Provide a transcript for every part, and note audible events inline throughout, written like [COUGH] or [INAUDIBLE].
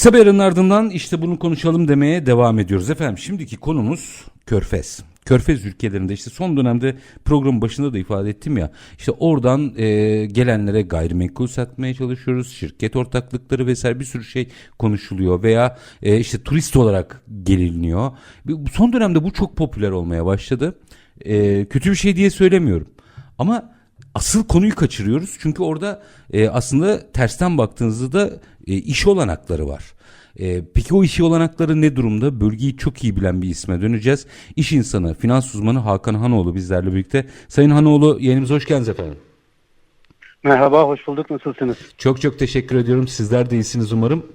Kısa bir aranın ardından işte bunu konuşalım demeye devam ediyoruz efendim. Şimdiki konumuz Körfez. Körfez ülkelerinde işte son dönemde programın başında da ifade ettim ya işte oradan e, gelenlere gayrimenkul satmaya çalışıyoruz şirket ortaklıkları vesaire bir sürü şey konuşuluyor veya e, işte turist olarak geliniyor. Son dönemde bu çok popüler olmaya başladı. E, kötü bir şey diye söylemiyorum ama asıl konuyu kaçırıyoruz. Çünkü orada e, aslında tersten baktığınızda da e, iş olanakları var. E, peki o iş olanakları ne durumda? Bölgeyi çok iyi bilen bir isme döneceğiz. İş insanı, finans uzmanı Hakan Hanoğlu bizlerle birlikte. Sayın Hanoğlu yayınımıza hoş geldiniz efendim. Merhaba, hoş bulduk. Nasılsınız? Çok çok teşekkür ediyorum. Sizler de iyisiniz umarım.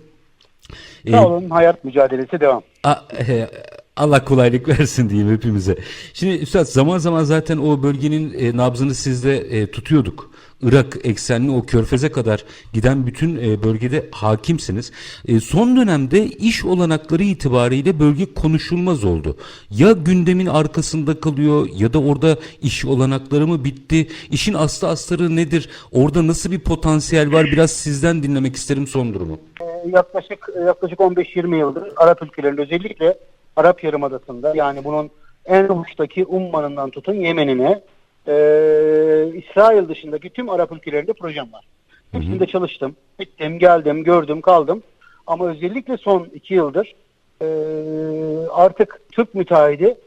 Sağ olun. Hayat mücadelesi devam. A- e, Allah kolaylık versin diyeyim hepimize. Şimdi Üstad zaman zaman zaten o bölgenin e, nabzını sizde e, tutuyorduk. Irak eksenli o körfeze kadar giden bütün e, bölgede hakimsiniz. E, son dönemde iş olanakları itibariyle bölge konuşulmaz oldu. Ya gündemin arkasında kalıyor ya da orada iş olanakları mı bitti? İşin aslı astarı nedir? Orada nasıl bir potansiyel var? Biraz sizden dinlemek isterim son durumu. Yaklaşık yaklaşık 15-20 yıldır Arap ülkelerinde özellikle Arap Yarımadası'nda yani bunun en uçtaki Umman'ından tutun Yemen'ine e, İsrail dışındaki tüm Arap ülkelerinde projem var. Hepsinde çalıştım. Gittim, geldim, gördüm, kaldım. Ama özellikle son iki yıldır e, artık Türk müteahhidi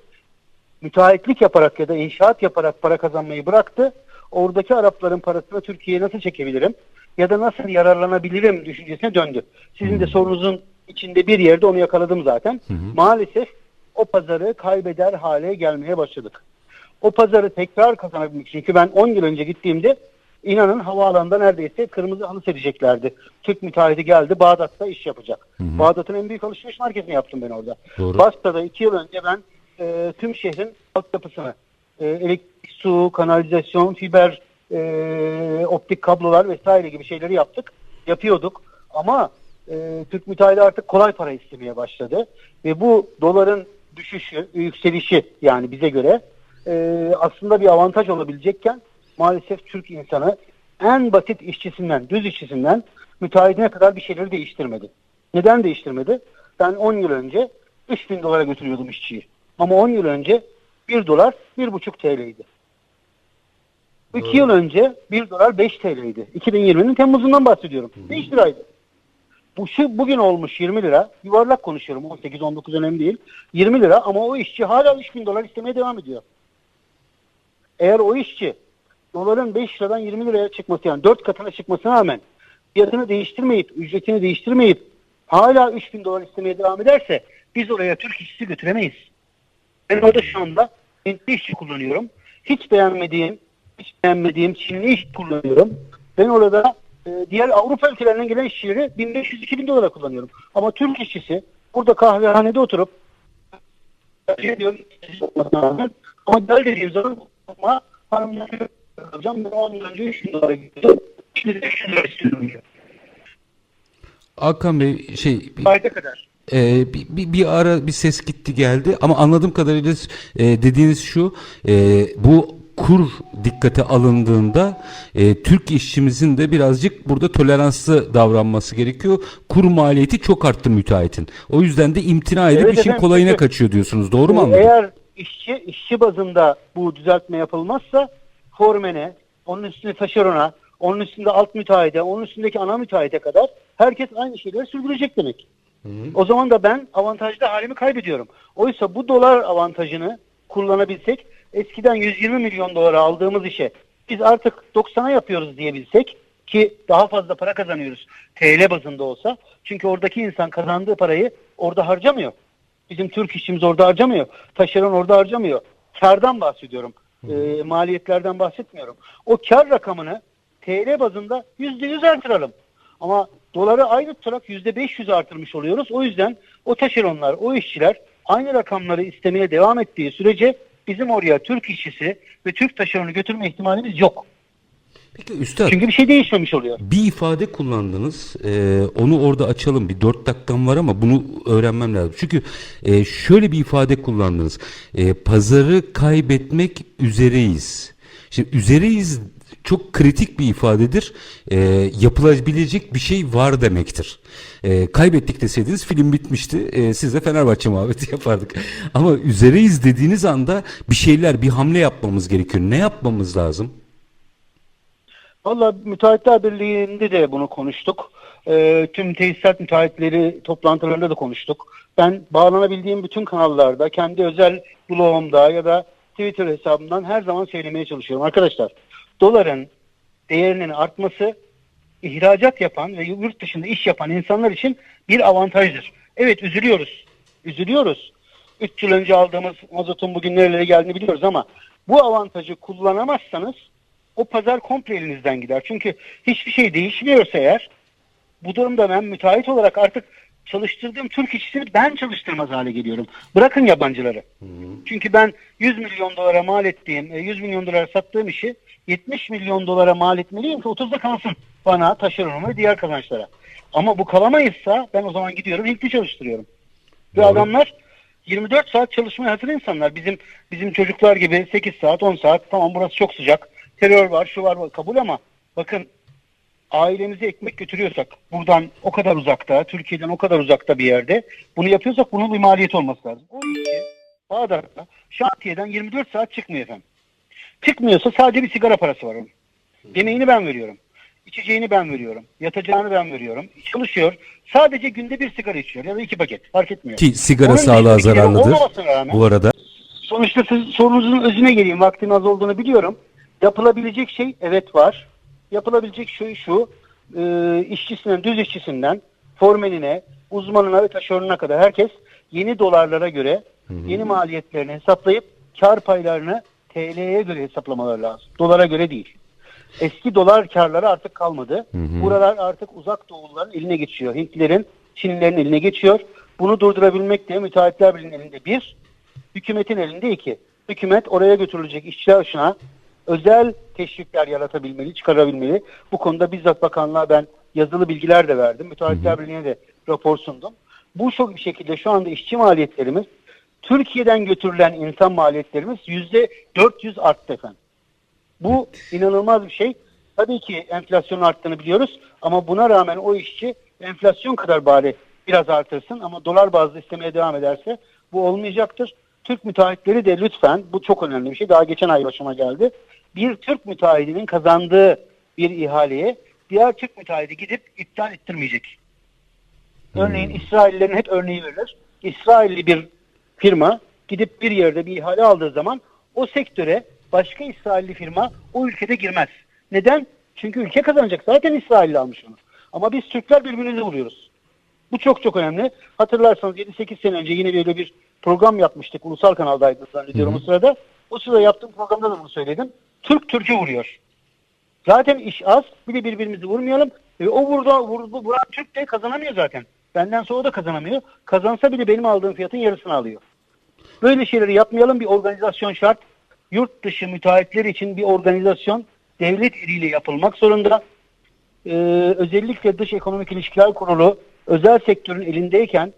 müteahhitlik yaparak ya da inşaat yaparak para kazanmayı bıraktı. Oradaki Arapların parasını Türkiye'ye nasıl çekebilirim ya da nasıl yararlanabilirim düşüncesine döndü. Sizin de sorunuzun içinde bir yerde onu yakaladım zaten. Maalesef o pazarı kaybeder hale gelmeye başladık. O pazarı tekrar kazanabilmek için çünkü ben 10 yıl önce gittiğimde inanın havaalanında neredeyse kırmızı halı sereceklerdi. Türk müteahhiti geldi Bağdat'ta iş yapacak. Bağdat'ın en büyük alışveriş merkezini yaptım ben orada. Doğru. Basra'da 2 yıl önce ben e, tüm şehrin altyapısını e, elektrik, su, kanalizasyon, fiber, e, optik kablolar vesaire gibi şeyleri yaptık. Yapıyorduk. Ama e, Türk müteahhidi artık kolay para istemeye başladı. Ve bu doların düşüşü, yükselişi yani bize göre e, aslında bir avantaj olabilecekken maalesef Türk insanı en basit işçisinden, düz işçisinden müteahhidine kadar bir şeyleri değiştirmedi. Neden değiştirmedi? Ben 10 yıl önce 3000 dolara götürüyordum işçiyi. Ama 10 yıl önce 1 dolar 1,5 TL'ydi. 2 yıl önce 1 dolar 5 TL'ydi. 2020'nin Temmuz'undan bahsediyorum. 5 liraydı. Bu şu bugün olmuş 20 lira. Yuvarlak konuşuyorum. 18 19 önemli değil. 20 lira ama o işçi hala 3000 dolar istemeye devam ediyor. Eğer o işçi doların 5 liradan 20 liraya çıkması yani 4 katına çıkmasına rağmen fiyatını değiştirmeyip, ücretini değiştirmeyip hala 3000 dolar istemeye devam ederse biz oraya Türk işçisi götüremeyiz. Ben orada şu anda Hintli işçi kullanıyorum. Hiç beğenmediğim, hiç beğenmediğim Çinli iş kullanıyorum. Ben orada e, diğer Avrupa ülkelerinden gelen işçileri 1500-2000 dolara kullanıyorum. Ama Türk işçisi burada kahvehanede oturup şey diyor, olmasına rağmen, ama gel dediğim zaman ama hanımlar alacağım ben 10 yıl önce 3000 dolara gidiyordum. Şimdi de 300 lira istiyorum. Hakan Bey şey Fayda kadar. Ee, bir, bir, bir ara bir ses gitti geldi ama anladığım kadarıyla e, dediğiniz şu e, bu kur dikkate alındığında e, Türk işçimizin de birazcık burada toleranslı davranması gerekiyor. Kur maliyeti çok arttı müteahhitin. O yüzden de imtina edip Evet işin efendim, kolayına çünkü- kaçıyor diyorsunuz. Doğru mu Ee, anladım? Eğer işçi işçi bazında bu düzeltme yapılmazsa formene, onun üstüne taşerona, onun üstünde alt müteahhide, onun üstündeki ana müteahhite kadar herkes aynı şeyleri sürdürecek demek. O zaman da ben avantajlı halimi kaybediyorum. Oysa bu dolar avantajını kullanabilsek eskiden 120 milyon dolara aldığımız işe biz artık 90'a yapıyoruz diyebilsek ki daha fazla para kazanıyoruz TL bazında olsa. Çünkü oradaki insan kazandığı parayı orada harcamıyor. Bizim Türk işçimiz orada harcamıyor. Taşeron orada harcamıyor. Kardan bahsediyorum. Ee, maliyetlerden bahsetmiyorum. O kar rakamını TL bazında %100 artıralım. Ama doları ayrı tutarak %500 artırmış oluyoruz. O yüzden o taşeronlar, o işçiler aynı rakamları istemeye devam ettiği sürece bizim oraya Türk işçisi ve Türk taşeronu götürme ihtimalimiz yok. Peki Üstad Çünkü bir şey değişmemiş oluyor. bir ifade kullandınız. Ee, onu orada açalım. Bir dört dakikam var ama bunu öğrenmem lazım. Çünkü e, şöyle bir ifade kullandınız. E, pazarı kaybetmek üzereyiz. Şimdi üzereyiz çok kritik bir ifadedir. Ee, yapılabilecek bir şey var demektir. Ee, kaybettik deseydiniz film bitmişti. Ee, siz de Fenerbahçe muhabbeti [LAUGHS] yapardık. Ama üzereyiz dediğiniz anda bir şeyler, bir hamle yapmamız gerekiyor. Ne yapmamız lazım? Valla Müteahhitler Birliği'nde de bunu konuştuk. Ee, tüm tesisat müteahhitleri toplantılarında da konuştuk. Ben bağlanabildiğim bütün kanallarda, kendi özel blogumda ya da Twitter hesabımdan her zaman söylemeye çalışıyorum. Arkadaşlar doların değerinin artması ihracat yapan ve yurt dışında iş yapan insanlar için bir avantajdır. Evet üzülüyoruz. Üzülüyoruz. 3 yıl önce aldığımız mazotun bugün nerelere geldiğini biliyoruz ama bu avantajı kullanamazsanız o pazar komple elinizden gider. Çünkü hiçbir şey değişmiyorsa eğer bu durumda ben müteahhit olarak artık çalıştırdığım Türk işçisini ben çalıştırmaz hale geliyorum. Bırakın yabancıları. Çünkü ben 100 milyon dolara mal ettiğim, e, 100 milyon dolara sattığım işi 70 milyon dolara mal etmeliyim ki 30'da kalsın bana, taşeronuma ve diğer kazançlara. Ama bu kalamayızsa ben o zaman gidiyorum Hintli çalıştırıyorum. Ve adamlar 24 saat çalışmaya hazır insanlar. Bizim bizim çocuklar gibi 8 saat 10 saat tamam burası çok sıcak. Terör var şu var var, kabul ama bakın ailemize ekmek götürüyorsak buradan o kadar uzakta Türkiye'den o kadar uzakta bir yerde bunu yapıyorsak bunun bir maliyeti olması lazım. O işçi Bağdat'ta şantiyeden 24 saat çıkmıyor efendim. Çıkmıyorsa sadece bir sigara parası var onun. Yemeğini ben veriyorum. İçeceğini ben veriyorum. Yatacağını ben veriyorum. Çalışıyor. Sadece günde bir sigara içiyor ya da iki paket. Fark etmiyor. Ki sigara Onun sağlığa zararlıdır. olmamasına rağmen- Bu arada Sonuçta siz sorunuzun özüne geleyim. Vaktim az olduğunu biliyorum. Yapılabilecek şey evet var. Yapılabilecek şey şu. E, işçisinden, düz işçisinden, formenine, uzmanına ve taşeronuna kadar herkes yeni dolarlara göre yeni maliyetlerini hesaplayıp kar paylarını TL'ye göre hesaplamaları lazım. Dolara göre değil. Eski dolar karları artık kalmadı. Buralar artık uzak doğulların eline geçiyor. Hintlilerin, Çinlilerin eline geçiyor. Bunu durdurabilmek de müteahhitler birliğinin elinde bir, hükümetin elinde iki. Hükümet oraya götürülecek işçiler başına özel teşvikler yaratabilmeli, çıkarabilmeli. Bu konuda bizzat bakanlığa ben yazılı bilgiler de verdim. Müteahhitler Birliği'ne de rapor sundum. Bu çok bir şekilde şu anda işçi maliyetlerimiz Türkiye'den götürülen insan maliyetlerimiz yüzde 400 arttı efendim. Bu inanılmaz bir şey. Tabii ki enflasyonun arttığını biliyoruz ama buna rağmen o işçi enflasyon kadar bari biraz artırsın ama dolar bazlı istemeye devam ederse bu olmayacaktır. Türk müteahhitleri de lütfen bu çok önemli bir şey. Daha geçen ay başıma geldi. Bir Türk müteahhidinin kazandığı bir ihaleye diğer Türk müteahhidi gidip iptal ettirmeyecek. Örneğin İsraillerin hep örneği verilir. İsrailli bir firma gidip bir yerde bir ihale aldığı zaman o sektöre başka İsrailli firma o ülkede girmez. Neden? Çünkü ülke kazanacak. Zaten İsrailli almış onu. Ama biz Türkler birbirimizi vuruyoruz. Bu çok çok önemli. Hatırlarsanız 7-8 sene önce yine böyle bir program yapmıştık. Ulusal kanaldaydı zannediyorum o sırada. O sırada yaptığım programda da bunu söyledim. Türk Türk'ü vuruyor. Zaten iş az. Bir de birbirimizi vurmayalım. E, o burada vurdu, vuran Türk de kazanamıyor zaten. Benden sonra da kazanamıyor. Kazansa bile benim aldığım fiyatın yarısını alıyor. Böyle şeyleri yapmayalım. Bir organizasyon şart. Yurt dışı müteahhitler için bir organizasyon devlet eliyle yapılmak zorunda. Ee, özellikle Dış Ekonomik İlişkiler Kurulu özel sektörün elindeyken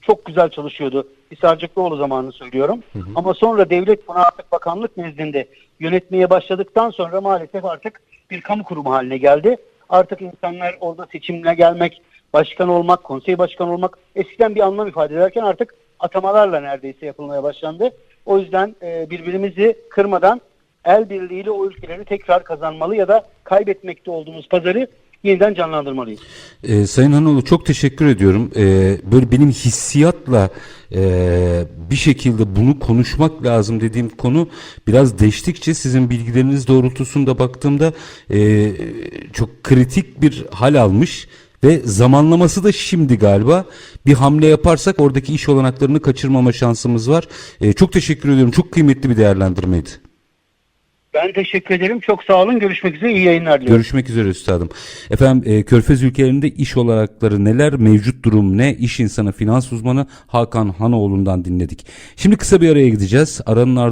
çok güzel çalışıyordu. Hisarcıklıoğlu zamanını söylüyorum. Ama sonra devlet bunu artık bakanlık nezdinde yönetmeye başladıktan sonra maalesef artık bir kamu kurumu haline geldi. Artık insanlar orada seçimle gelmek, başkan olmak, konsey başkanı olmak eskiden bir anlam ifade ederken artık atamalarla neredeyse yapılmaya başlandı. O yüzden e, birbirimizi kırmadan el birliğiyle o ülkeleri tekrar kazanmalı ya da kaybetmekte olduğumuz pazarı yeniden canlandırmalıyız. Ee, Sayın Hanoğlu çok teşekkür ediyorum. Ee, böyle benim hissiyatla e, bir şekilde bunu konuşmak lazım dediğim konu biraz değiştikçe sizin bilgileriniz doğrultusunda baktığımda e, çok kritik bir hal almış ve zamanlaması da şimdi galiba bir hamle yaparsak oradaki iş olanaklarını kaçırmama şansımız var. E, çok teşekkür ediyorum. Çok kıymetli bir değerlendirmeydi. Ben teşekkür ederim. Çok sağ olun. Görüşmek üzere. İyi yayınlar diliyorum. Görüşmek üzere üstadım. Efendim e, Körfez ülkelerinde iş olanakları neler, mevcut durum ne? İş insanı, finans uzmanı Hakan Hanoğlu'ndan dinledik. Şimdi kısa bir araya gideceğiz. Aranın ardından